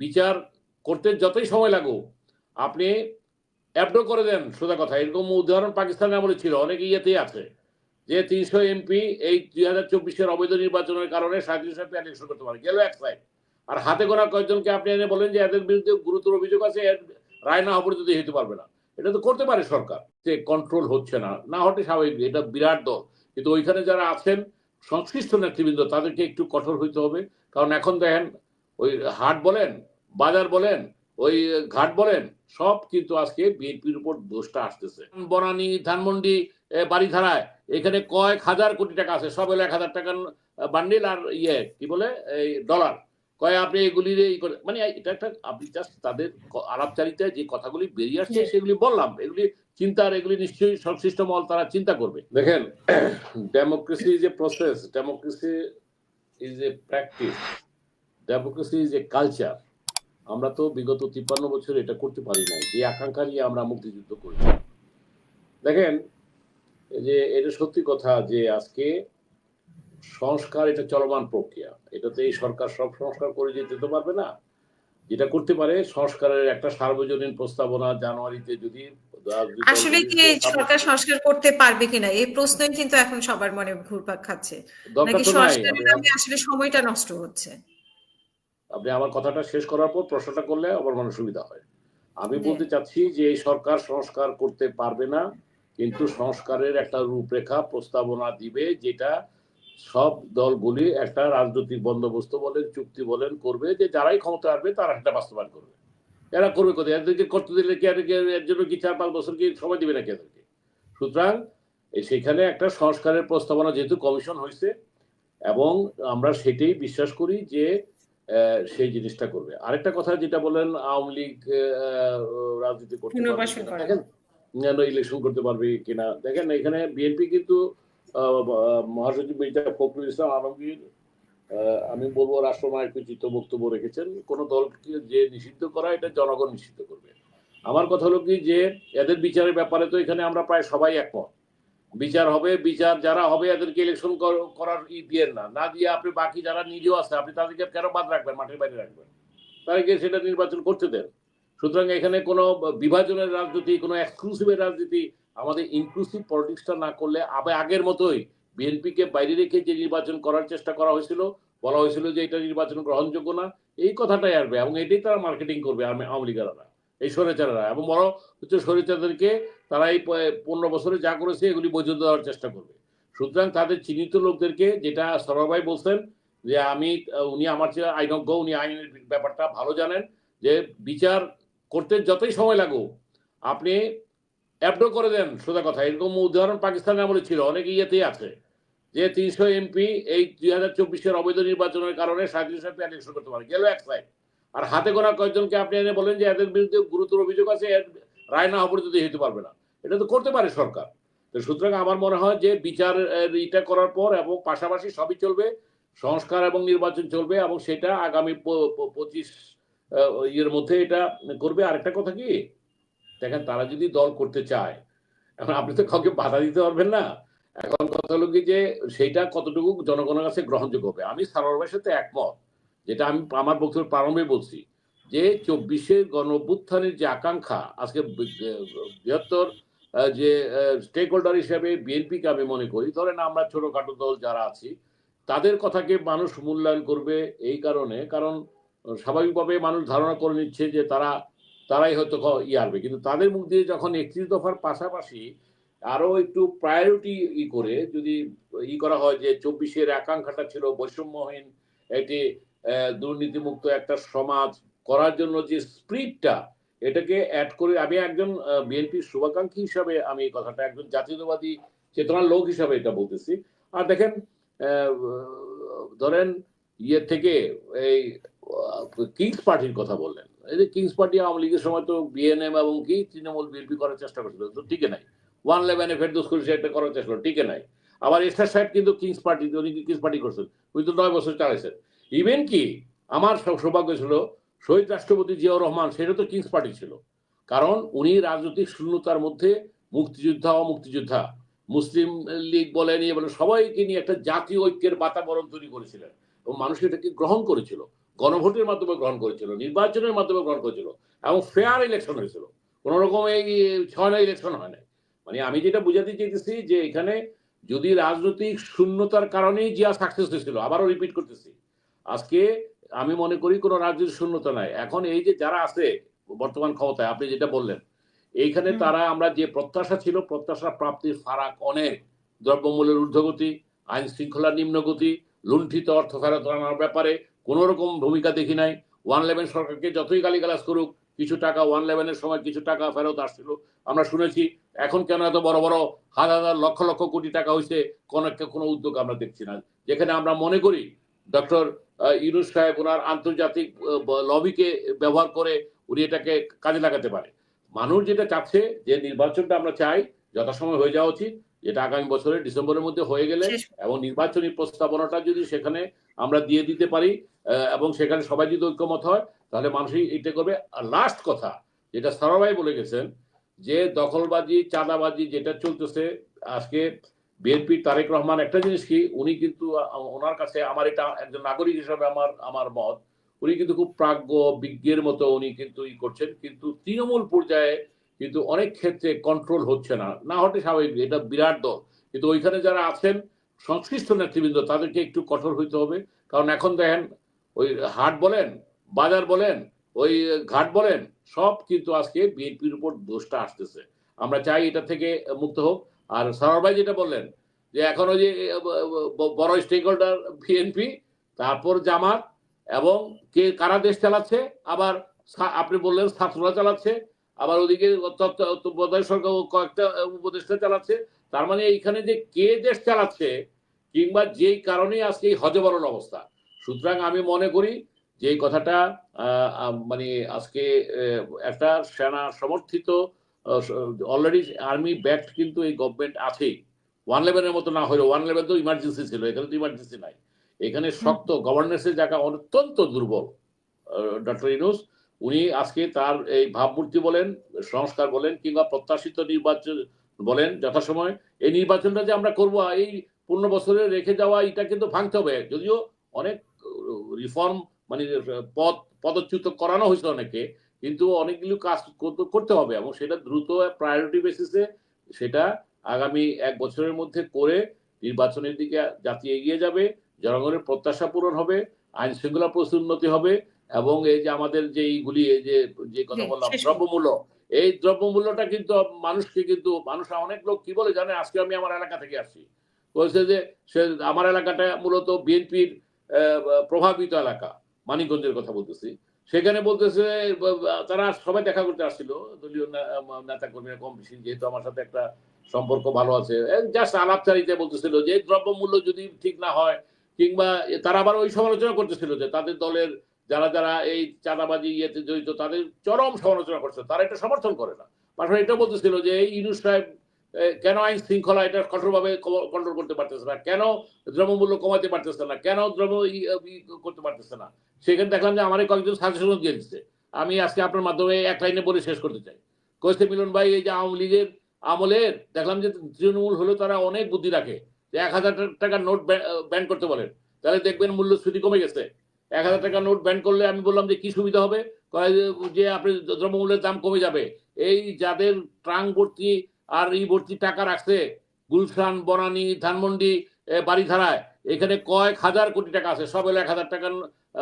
বিচার করতে যতই সময় লাগুক, আপনি অ্যাবডো করে দেন সোজা কথা। এরকম উদাহরণ পাকিস্তানে আমলে ছিল, অনেক ইয়েতেই আছে যে তিনশো এমপি এই দুই হাজার চব্বিশের অবৈধ নির্বাচনের কারণে সাঁত্রিশ এমপি ইলেকশন করতে পারে। গেল এক সাইড আর হাতে গোনা কয়েকজনকে আপনি এনে বলেন যে এদের বিরুদ্ধে গুরুতর অভিযোগ আছে রায় না পর্যন্ত হতে পারবে না। এটা তো করতে পারে সরকার, যে কন্ট্রোল হচ্ছে না। না হতে স্বাভাবিক, এটা বিরাট দল। কিন্তু ওইখানে যারা আছেন, সংশ্লিষ্ট নেতৃবৃন্দ, তাদেরকে একটু কঠোর হইতে হবে। কারণ এখন দেখেন, ওই হাট বলেন বাজার বলেন ওই ঘাট বলেন সব কিন্তু আজকে বিএনপির উপর দোষটা আসতেছে। বনানী ধানমন্ডি বাড়িধারায় এখানে কয়েক হাজার কোটি টাকা আছে সব হলো এক হাজার টাকার বান্ডিল আর ইয়ে কি বলে এই ডলার। কয় আপনি এগুলি মানে এটা একটা আপনি জাস্ট তাদের আলাপচারিতায় যে কথাগুলি বেরিয়ে আসছে সেগুলি বললাম। এগুলি চিন্তার এগুলি নিশ্চয়ই সংশ্লিষ্ট মহল তারা চিন্তা করবে। দেখেন democracy a process democracy is a practice democracy is a culture আমরা তো বিগত তিপ্পান্ন বছর এটা করতে পারি নাই। যে আকাঙ্ক্ষা নিয়ে আমরা মুক্তিযুদ্ধ করেছি। দেখেন যে এটা সত্যি কথা যে আজকে সংস্কার এটা চলমান প্রক্রিয়া। এটাতে এই সরকার সব সংস্কার করে যেতে তো পারবে না। যেটা করতে পারে সংস্কারের একটা সার্বজনীন প্রস্তাবনা জানুয়ারিতে যদি আসলে কি সরকার সংস্কার করতে পারবে কিনা? এই প্রশ্নই কিন্তু এখন সবার মনে ঘুরপাক খাচ্ছে। নাকি সংস্কারের নামে আসলে সময়টা নষ্ট হচ্ছে? আপনি আমার কথাটা শেষ করার পর প্রশ্নটা করলে আমার মনে সুবিধা হয়। আমি বলতে চাচ্ছি যে এই সরকার সংস্কার করতে পারবে না কিন্তু সংস্কারের একটা রূপরেখা প্রস্তাবনা দিবে যেটা সব দলগুলি একটা রাজনৈতিক বন্দোবস্ত বলেন চুক্তি বলেন করবে যে যারাই ক্ষমতা আসবে তারা একটা বাস্তবায়ন করবে। এরা করবে কোথায়? এদেরকে করতে দিলে কি এর জন্য কি চার পাঁচ বছর কি সময় দিবে নাকি এদেরকে? সুতরাং সেখানে একটা সংস্কারের প্রস্তাবনা যেহেতু কমিশন হয়েছে এবং আমরা সেটাই বিশ্বাস করি যে সেই জিনিসটা করবে। আরেকটা কথা যেটা বলেন আওয়ামী লীগ রাজনীতি করতে। দেখেন ইলেকশন করতে পারবে কিনা দেখেন এখানে বিএনপি কিন্তু মহাসচিব মির্জা ফখরুল ইসলাম আলমগীর আহ, আমি বলব রাষ্ট্রনায়ক উচিত বক্তব্য রেখেছেন কোন দলকে যে নিষিদ্ধ করা এটা জনগণ নিষিদ্ধ করবে। আমার কথা হলো কি যে এদের বিচারের ব্যাপারে তো এখানে আমরা প্রায় সবাই একমত। বিচার হবে, বিচার যারা হবে এদেরকে ইলেকশন করার ই দিয়ে না। না দিয়ে আপনি বাকি যারা নিজেও আছে, আপনি তাদেরকে কেন বাদ রাখবেন, মাঠের বাইরে রাখবেন? তাদেরকে সেটা নির্বাচন করতে দেন। সুতরাং এখানে কোনো বিভাজনের রাজনীতি, কোনো এক্সক্লুসিভের রাজনীতি আমাদের ইনক্লুসিভ পলিটিক্সটা না করলে আবার আগের মতোই বিএনপিকে বাইরে রেখে যে নির্বাচন করার চেষ্টা করা হয়েছিল, বলা হয়েছিল যে এটা নির্বাচন গ্রহণযোগ্য না, এই কথাটাই আসবে এবং এটাই তারা মার্কেটিং করবে আওয়ামী লীগাররা এই স্বৈরাচাররা। এবং বড় হচ্ছে স্বৈরাচারদেরকে তারা এই পনেরো বছরে যা করেছে, এগুলি বৈধ দেওয়ার চেষ্টা করবে। সুতরাং তাদের চিহ্নিত লোকদেরকে যেটা সরভাই বলছেন, যে আমি, উনি আমার চেয়ে আইনজ্ঞ, উনি আইনের ব্যাপারটা ভালো জানেন, যে বিচার করতে যতই সময় লাগুক, আপনি অ্যাবডো করে দেন সোজা কথা। এরকম উদাহরণ পাকিস্তানে আমলে ছিল, অনেক ইয়েতেই আছে, যে তিনশো এমপি এই দুই হাজার চব্বিশের অবৈধ নির্বাচনের কারণে সাঁত্রিশ এমপি ইলেকশন করতে পারে। গেল এক সাইড আর হাতে গোনা কয়েকজনকে আপনি এনে বলেন যে এদের বিরুদ্ধে গুরুতর অভিযোগ আছে রায় না পর্যন্ত হতে পারবে না। এটা তো করতে পারে সরকার। সুতরাং আমার মনে হয় যে বিচার এটা করার পর এবং পাশাপাশি সবই চলবে, সংস্কার এবং নির্বাচন চলবে এবং সেটা আগামী পঁচিশ ইয়ের মধ্যে এটা করবে। আরেকটা কথা কি, দেখেন তারা যদি দল করতে চায়, এখন আপনি তো কাউকে বাধা দিতে পারবেন না। এখন কথা হলো কি যে সেইটা কতটুকু জনগণের কাছে গ্রহণযোগ্য হবে? আমি সারোয়ারের সাথে একমত, যেটা আমি আমার বক্তব্যের প্রারম্ভে বলছি যে চব্বিশের গণ যে আকাঙ্ক্ষা, আজকে বৃহত্তর যে স্টেক হোল্ডার হিসেবে বিএনপিকে আমি মনে করি, ধরেন আমরা ছোটখাটো দল যারা আছি, তাদের কথাকে মানুষ মূল্যায়ন করবে এই কারণে, কারণ স্বাভাবিকভাবে মানুষ ধারণা করে নিচ্ছে যে তারা, তারাই হয়তো ই আসবে কিন্তু তাদের মুখ দিয়ে যখন একত্রিশ দফার পাশাপাশি আরও একটু প্রায়োরিটি ই করে, যদি ই করা হয় যে চব্বিশের আকাঙ্ক্ষাটা ছিল বৈষম্যহীন একটি দুর্নীতিমুক্ত একটা সমাজ করার জন্য যে স্প্রিটটা এটাকে অ্যাড করে আমি একজন বিএনপির শুভাকাঙ্ক্ষী হিসাবে আমি এই কথাটা, একজন জাতীয়তাবাদী চেতনার লোক হিসাবে এটা বলতেছি। আর দেখেন ধরেন ইয়ে থেকে এই কিংস পার্টির কথা বললেন। এই যে কিংস পার্টি আওয়ামী লীগের সময় তো বিএনএম এবং কি তৃণমূল বিএনপি করার চেষ্টা করছিল তো টিকে নাই। ওয়ান লেভেনে ফেরদোস করি একটা করার চেষ্টা করল টিকে নাই। আবার এস্টার সাহেব কিন্তু কিংস পার্টি উনি কিংস পার্টি করছেন? উনি তো নয় বছর চালাইছেন। ইভেন কি, আমার সৌ- সৌভাগ্য ছিল শহীদ রাষ্ট্রপতি জিয়াউর রহমান, সেটা তো কিংস পার্টি ছিল। কারণ উনি রাজনৈতিক শূন্যতার মধ্যে মুক্তিযোদ্ধা মুক্তিযোদ্ধা মুসলিম লীগ বলেন বলেন সবাইকে নিয়ে একটা জাতীয় ঐক্যের বাতাবরণ তৈরি করেছিলেন এবং মানুষ এটাকে গ্রহণ করেছিল। গণভোটের মাধ্যমে গ্রহণ করেছিল, নির্বাচনের মাধ্যমে গ্রহণ করেছিল এবং ফেয়ার ইলেকশন হয়েছিল। কোন রকম এই ছয় ইলেকশন হয় নাই। মানে আমি যেটা বুঝাতে চাইতেছি যে এখানে যদি রাজনৈতিক শূন্যতার কারণেই জিয়া সাকসেস হয়েছিল, আবারও রিপিট করতেছি। আজকে আমি মনে করি কোনো রাজনৈতিক শূন্যতা নাই। এখন এই যে যারা আছে বর্তমান ক্ষমতায় আপনি যেটা বললেন এইখানে তারা আমরা যে প্রত্যাশা ছিল প্রত্যাশা প্রাপ্তির ফারাক অনেক। দ্রব্যমূল্যের ঊর্ধ্বগতি আইন শৃঙ্খলার নিম্নগতি লুণ্ঠিত অর্থ ফেরত আনার ব্যাপারে কোনো রকম ভূমিকা দেখি নাই। ওয়ান লেভেন সরকারকে যতই গালিগালাজ করুক কিছু টাকা ওয়ান লেভেনের সময় কিছু টাকা ফেরত আসছিল। আমরা শুনেছি এখন কেন এত বড় বড় হাজার হাজার লক্ষ লক্ষ কোটি টাকা হয়েছে কোনো একটা কোনো উদ্যোগ আমরা দেখছি না। যেখানে আমরা মনে করি ডক্টর ইউনুস সাহেব ওনার আন্তর্জাতিক লবিকে ব্যবহার করে উনি এটাকে কাজে লাগাতে পারে। মানুষ যেটা চাচ্ছে যে নির্বাচনটা আমরা চাই যথাসময় হয়ে যাওয়া উচিত যেটা আগামী বছরের ডিসেম্বরের মধ্যে হয়ে গেলে এবং নির্বাচনী প্রস্তাবনাটা যদি সেখানে আমরা দিয়ে দিতে পারি এবং সেখানে সবাই যদি ঐক্যমত হয় তাহলে মানুষই এটা করবে। আর লাস্ট কথা যেটা সারাভাই বলে গেছেন যে দখলবাজি চাঁদাবাজি যেটা চলতেছে আজকে বিএনপি তারেক রহমান একটা জিনিস কি, উনি কিন্তু ওনার কাছে আমার এটা একজন নাগরিক হিসাবে আমার আমার মত, উনি কিন্তু খুব প্রাজ্ঞ, বিজ্ঞের মতো উনি কিন্তু ই করছেন, কিন্তু তৃণমূল পর্যায়ে কিন্তু অনেক ক্ষেত্রে কন্ট্রোল হচ্ছে না। না হতে স্বাভাবিক, এটা বিরাট দল। কিন্তু ওইখানে যারা আছেন, সংশ্লিষ্ট নেতৃবৃন্দ, তাদেরকে একটু কঠোর হইতে হবে। কারণ এখন দেখেন, ওই হাট বলেন, বাজার বলেন, ওই ঘাট বলেন, সব কিন্তু আজকে বিএনপির উপর দোষটা আসতেছে। আমরা চাই এটা থেকে মুক্ত হোক। আর সরর ভাই যেটা বললেন, যে এখন যে বড় স্টেক হোল্ডার বিএনপি তারপর জামাত এবং কে, কারা দেশ চালাচ্ছে, আবার আপনি বললেন ছাত্ররা চালাচ্ছে, আবার ওদিকে তত্ত্ব- তত্ত্বাবধায়ক সরকার কয়েকটা উপদেষ্টা চালাচ্ছে, তার মানে এইখানে যে কে দেশ চালাচ্ছে কিংবা যেই কারণে আজকে এই হজবরল অবস্থা। সুতরাং আমি মনে করি যে কথাটা মানে আজকে একটা সেনা সমর্থিত অলরেডি আর্মি ব্যাক্ট কিন্তু এই গভর্নমেন্ট আছেই। ওয়ান লেভেনের মতো না হলেও ওয়ান লেভেন তো ইমার্জেন্সি ছিল এখানে তো ইমার্জেন্সি নাই। এখানে শক্ত গভর্নেন্সের জায়গা অত্যন্ত দুর্বল ডক্টর ইনুস উনি আজকে তার এই ভাবমূর্তি বলেন সংস্কার বলেন কিংবা প্রত্যাশিত নির্বাচন বলেন যথাসময় এই নির্বাচনটা যে আমরা করব এই পূর্ণ বছরে রেখে যাওয়া এটা কিন্তু ভাঙতে হবে। যদিও অনেক রিফর্ম মানে পদ পদচ্যুত করানো হয়েছে অনেকে কিন্তু অনেকগুলো কাজ করতে- হবে এবং সেটা দ্রুত প্রায়োরিটি বেসিসে সেটা আগামী এক বছরের মধ্যে করে নির্বাচনের দিকে জাতি এগিয়ে যাবে জনগণের প্রত্যাশা পূরণ হবে আইন শৃঙ্খলা প্রচুর উন্নতি হবে এবং এই যে আমাদের যে এইগুলি এই যে যে কথা বললাম দ্রব্যমূল্য এই দ্রব্যমূল্যটা কিন্তু মানুষকে কিন্তু মানুষ অনেক লোক কি বলে জানে? আজকে আমি আমার এলাকা থেকে আসছি। বলছে যে সে আমার এলাকাটা মূলত বিএনপির প্রভাবিত এলাকা মানিকগঞ্জের কথা বলতেছি। সেখানে বলতেছে তারা সবাই দেখা করতে আসছিল, দলীয় নেতা কর্মীরা কম বেশি, যেহেতু আমার সাথে একটা সম্পর্ক ভালো আছে। জাস্ট আলাপচারিতে বলতেছিল যে দ্রব্যমূল্য যদি ঠিক না হয়, কিংবা তারা আবার ওই সমালোচনা করতেছিল যে, তাদের দলের যারা যারা এই চাঁদাবাজি ইয়েতে জড়িত, তাদের চরম সমালোচনা করছে, তারা এটা সমর্থন করে না। পাশাপাশি এটা বলতেছিল যে, এই ইউনুস সাহেব কেন আইন শৃঙ্খলা এটা কঠোরভাবে কন্ট্রোল করতে পারতেছে না? কেন দ্রব্যমূল্য কমাতে পারতেছে না? কেন দ্রব্য করতে পারতেছে না? সেখানে দেখলাম যে আমার কয়েকজন সাজেশনও দিয়ে দিচ্ছে আমি আজকে আপনার মাধ্যমে এক লাইনে বলে শেষ করতে চাই। কয়েছে মিলন ভাই, এই যে আওয়ামী লীগের আমলের, দেখলাম যে তৃণমূল হলে তারা অনেক বুদ্ধি রাখে। যে এক হাজার টাকার নোট ব্যান করতে বলেন। তাহলে দেখবেন মূল্যস্ফীতি কমে গেছে। এক হাজার টাকা নোট ব্যান করলে আমি বললাম যে কি সুবিধা হবে? যে আপনি দ্রব্যমূল্যের দাম কমে যাবে। এই যাদের ট্রাং ভর্তি আর এই ভর্তি টাকা রাখছে গুলশান বনানী ধানমন্ডি বাড়িধারায় এখানে কয়েক হাজার কোটি টাকা আছে সব হলো এক হাজার টাকার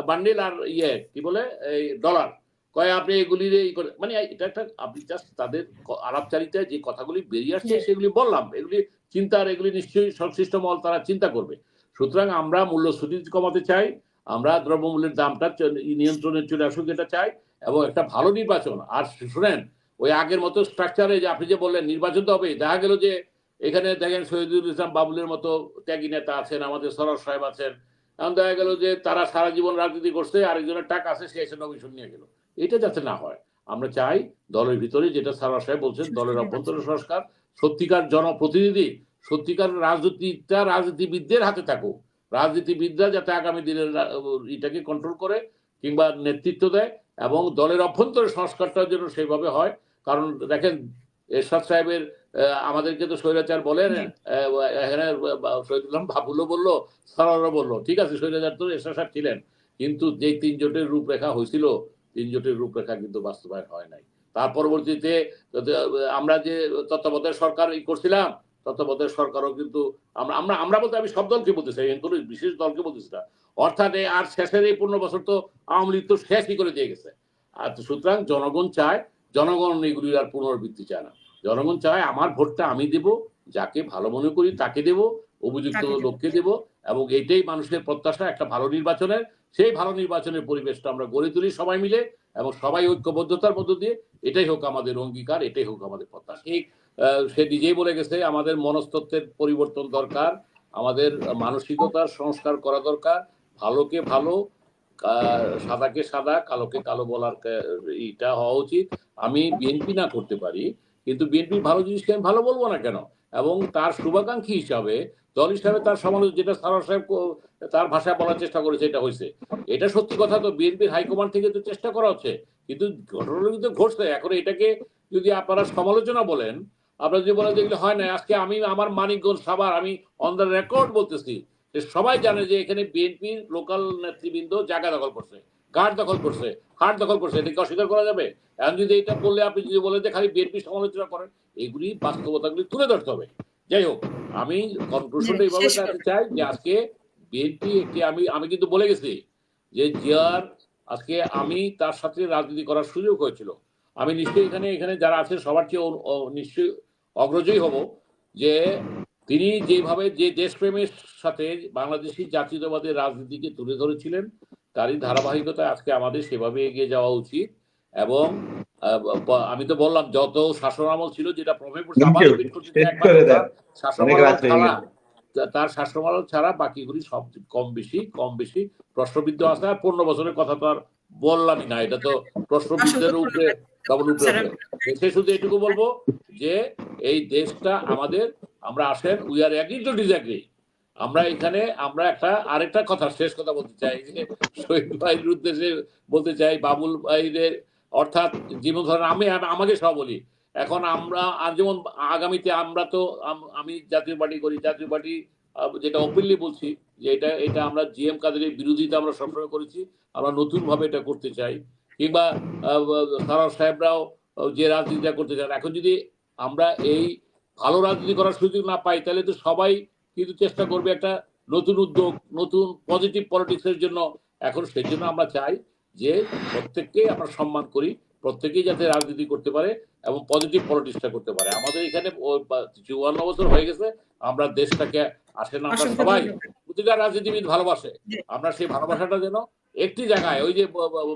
বান্ডিল আর ইয়ে কি বলে এই ডলার কয় আপনি এগুলি এই করে মানে এটা একটা আপনি জাস্ট তাদের আলাপচারিতায় যে কথাগুলি বেরিয়ে আসছে সেগুলি বললাম। এগুলি চিন্তার এগুলি নিশ্চয়ই সংশ্লিষ্ট মল তারা চিন্তা করবে। সুতরাং আমরা মূল্যস্ফীতি কমাতে চাই আমরা দ্রব্যমূল্যের দামটা চ- নিয়ন্ত্রণে চলে আসুক এটা চাই এবং একটা ভালো নির্বাচন। আর শুনেন ওই আগের মতো স্ট্রাকচারে যে আপনি যে বললেন নির্বাচন তো হবে দেখা গেল যে এখানে দেখেন শহীদুল ইসলাম বাবুলের মতো ত্যাগী নেতা আছেন আমাদের সরস সাহেব আছেন। এখন দেখা গেল যে তারা সারা জীবন রাজনীতি করছে আরেকজনের টাকা আছে সে এসে নমিশন নিয়ে গেল। এটা যাতে না হয় আমরা চাই দলের ভিতরে যেটা সারা সাহেব বলছেন দলের অভ্যন্তরীণ সংস্কার সত্যিকার জনপ্রতিনিধি সত্যিকার রাজনীতিটা রাজনীতিবিদদের হাতে থাকুক। রাজনীতিবিদরা যাতে আগামী দিনের এটাকে কন্ট্রোল করে কিংবা নেতৃত্ব দেয় এবং দলের অভ্যন্তরীণ সংস্কারটা যেন সেইভাবে হয় কারণ দেখেন এরশাদ সাহেবের আমাদেরকে তো স্বৈরাচার বলেন এখানে শহীদুল্লাহ বাবুলও বলল সরারও বলল ঠিক আছে স্বৈরাচার তো এরশাদ সাহেব ছিলেন কিন্তু যে তিন জোটের রূপরেখা হয়েছিল তিন জোটের রূপরেখা কিন্তু বাস্তবায়ন হয় নাই। তার পরবর্তীতে আমরা যে তত্ত্বাবধায়ক সরকার ই করছিলাম তত্ত্বাবধায়ক সরকারও কিন্তু আমরা আমরা আমরা বলতে আমি সব দলকে বলতে চাই কোনো বিশেষ দলকে বলতেছি না। অর্থাৎ এই আর শেষের এই পনেরো বছর তো আওয়ামী লীগ তো শেষই করে দিয়ে গেছে। আর সুতরাং জনগণ চায় জনগণ এগুলির আর পুনরাবৃত্তি চায় না। জনগণ চায় আমার ভোটটা আমি দেব যাকে ভালো মনে করি তাকে দেব উপযুক্ত দেব। লোককে দেব এবং এটাই মানুষের প্রত্যাশা একটা ভালো নির্বাচনের সেই ভালো নির্বাচনের পরিবেশটা আমরা গড়ে তুলি সবাই মিলে এবং সবাই ঐক্যবদ্ধতার মধ্য দিয়ে এটাই হোক আমাদের অঙ্গীকার এটাই হোক আমাদের প্রত্যাশা। ঠিক। আহ, সে নিজেই বলে গেছে আমাদের মনস্তত্ত্বের পরিবর্তন দরকার আমাদের মানসিকতার সংস্কার করা দরকার ভালোকে ভালো সাদাকে সাদা, কালোকে কালো বলার এইটা হওয়া উচিত। আমি বিএনপি না করতে পারি, কিন্তু বিএনপি ভালো জিনিসকে আমি ভালো বলব না কেন? এবং তার শুভাকাঙ্ক্ষী হিসাবে, দল হিসাবে তার সমালোচ যেটা সারা সাহেব তার ভাষায় বলার চেষ্টা করেছে, এটা হয়েছে এটা সত্যি কথা তো বিএনপির হাইকমান্ড থেকে তো চেষ্টা করা হচ্ছে, কিন্তু ঘটনা কিন্তু ঘটছে। এখন এটাকে যদি আপনারা সমালোচনা বলেন, আপনারা যদি বলেন যেগুলো হয় না আজকে আমি, আমার মানিকগঞ্জ সাবার আমি অন দ্য রেকর্ড বলতেছি যে সবাই জানে যে এখানে বিএনপির লোকাল নেতৃবৃন্দ জায়গা দখল করছে গার্ড দখল করছে হাট দখল করছে এটাকে অস্বীকার করা যাবে? এখন যদি এটা বললে আপনি যদি বলেন যে খালি বিএনপি সমালোচনা করেন এগুলি বাস্তবতাগুলি তুলে ধরতে হবে। যাই হোক আমি কনক্লুশনটা এইভাবে শেষ করে। রাখতে চাই যে আজকে বিএনপি একটি আমি আমি কিন্তু বলে গেছি যে জিয়ার আজকে আমি তার সাথে রাজনীতি করার সুযোগ হয়েছিল। আমি নিশ্চয়ই এখানে এখানে যারা আছে সবার চেয়ে নিশ্চয়ই অগ্রজয়ী হব যে তিনি যেভাবে যে দেশপ্রেমের সাথে বাংলাদেশি জাতীয়তাবাদের রাজনীতিকে তুলে ধরেছিলেন তারই ধারাবাহিকতায় আজকে আমাদের সেভাবে এগিয়ে যাওয়া উচিত এবং আহ, আমি তো বললাম যত শাসন আমল ছিল যেটা প্রভাব তার শাসনামল ছাড়া। বাকিগুলি সব কম বেশি কম বেশি প্রশ্নবিদ্ধ আছে। আর পনেরো বছরের কথা তো আর বললামই না। এটা তো প্রশ্নবিদ্ধের উপরে। সে শুধু এটুকু বলব যে এই দেশটা আমাদের আমরা আসেন we are agree to disagree আমরা এখানে, আমরা একটা, আরেকটা কথা, শেষ কথা বলতে চাই, যে শহীদ ভাইয়ের উদ্দেশ্যে বলতে চাই, বাবুল ভাইদের, অর্থাৎ যেমন ধরেন আমি আমাকে সব বলি। এখন আমরা, আর যেমন আগামীতে আমরা তো, আমি জাতীয় পার্টি করি, জাতীয় পার্টি যেটা ওপেনলি বলছি, যে এটা এটা আমরা জিএম কাদের বিরোধিতা আমরা সবসময় করেছি, আমরা নতুনভাবে এটা করতে চাই। কিংবা সারার সাহেবরাও যে রাজনীতিটা করতে চান। এখন যদি আমরা এই ভালো রাজনীতি করার সুযোগ না পাই তাহলে তো সবাই কিন্তু চেষ্টা করবে একটা নতুন উদ্যোগ নতুন পজিটিভ পলিটিক্সের জন্য। এখন সেই জন্য আমরা চাই যে প্রত্যেককে আমরা সম্মান করি প্রত্যেকেই যাতে রাজনীতি করতে পারে এবং পজিটিভ পলিটিক্সটা করতে পারে। আমাদের এখানে চুয়ান্ন বছর হয়ে গেছে আমরা দেশটাকে আসেন আমরা সবাই প্রতিটা রাজনীতিবিদ ভালোবাসে। আমরা সেই ভালোবাসাটা যেন একটি জায়গায় ওই যে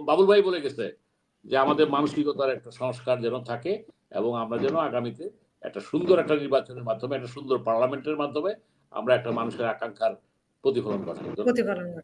বাবুল ভাই বলে গেছে যে আমাদের মানসিকতার একটা সংস্কার যেন থাকে এবং আমরা যেন আগামীতে একটা সুন্দর একটা নির্বাচনের মাধ্যমে, একটা সুন্দর পার্লামেন্টের মাধ্যমে আমরা একটা মানুষের আকাঙ্ক্ষার প্রতিফলন ঘটাই। প্রতিফলন ঘটে